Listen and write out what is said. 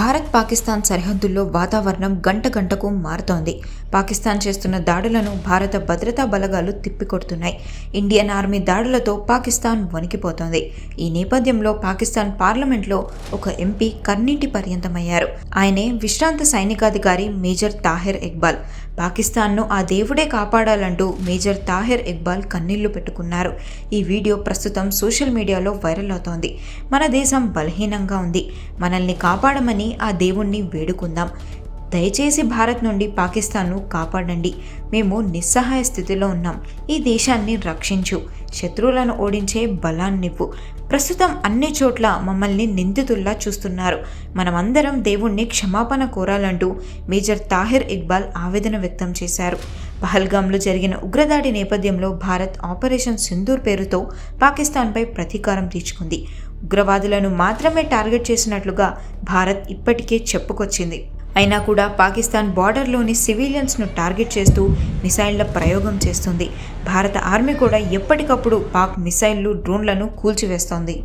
భారత్ పాకిస్తాన్ సరిహద్దుల్లో వాతావరణం గంట గంటకు మారుతోంది. పాకిస్తాన్ చేస్తున్న దాడులను భారత భద్రతా బలగాలు తిప్పికొడుతున్నాయి. ఇండియన్ ఆర్మీ దాడులతో పాకిస్తాన్ వణికిపోతోంది. ఈ నేపథ్యంలో పాకిస్తాన్ పార్లమెంట్లో ఒక ఎంపీ కన్నీటి పర్యంతమయ్యారు. ఆయనే విశ్రాంత సైనికాధికారి మేజర్ తాహిర్ ఇక్బాల్. పాకిస్తాన్ను ఆ దేవుడే కాపాడాలంటూ మేజర్ తాహిర్ ఇక్బాల్ కన్నీళ్ళు పెట్టుకున్నారు. ఈ వీడియో ప్రస్తుతం సోషల్ మీడియాలో వైరల్ అవుతోంది. మన దేశం బలహీనంగా ఉంది. మనల్ని కాపాడమని ఆ దేవుణ్ణి వేడుకుందాం. దయచేసి భారత్ నుండి పాకిస్తాన్ను కాపాడండి. మేము నిస్సహాయ స్థితిలో ఉన్నాం. ఈ దేశాన్ని రక్షించు. శత్రువులను ఓడించే బలాన్నివ్వు ప్రస్తుతం అన్ని చోట్ల మమ్మల్ని నిందితుల్లా చూస్తున్నారు. మనమందరం దేవుణ్ణి క్షమాపణ కోరాలంటూ మేజర్ తాహిర్ ఇక్బాల్ ఆవేదన వ్యక్తం చేశారు. పహల్గామ్లో జరిగిన ఉగ్రదాడి నేపథ్యంలో భారత్ ఆపరేషన్ సింధూర్ పేరుతో పాకిస్తాన్పై ప్రతీకారం తీర్చుకుంది. ఉగ్రవాదులను మాత్రమే టార్గెట్ చేసినట్లుగా భారత్ ఇప్పటికే చెప్పుకొచ్చింది. అయినా కూడా పాకిస్తాన్ బార్డర్లోని సివిలియన్స్ను టార్గెట్ చేస్తూ మిసైళ్ళ ప్రయోగం చేస్తుంది. భారత ఆర్మీ కూడా ఎప్పటికప్పుడు పాక్ మిసైళ్ళు డ్రోన్లను కూల్చివేస్తోంది.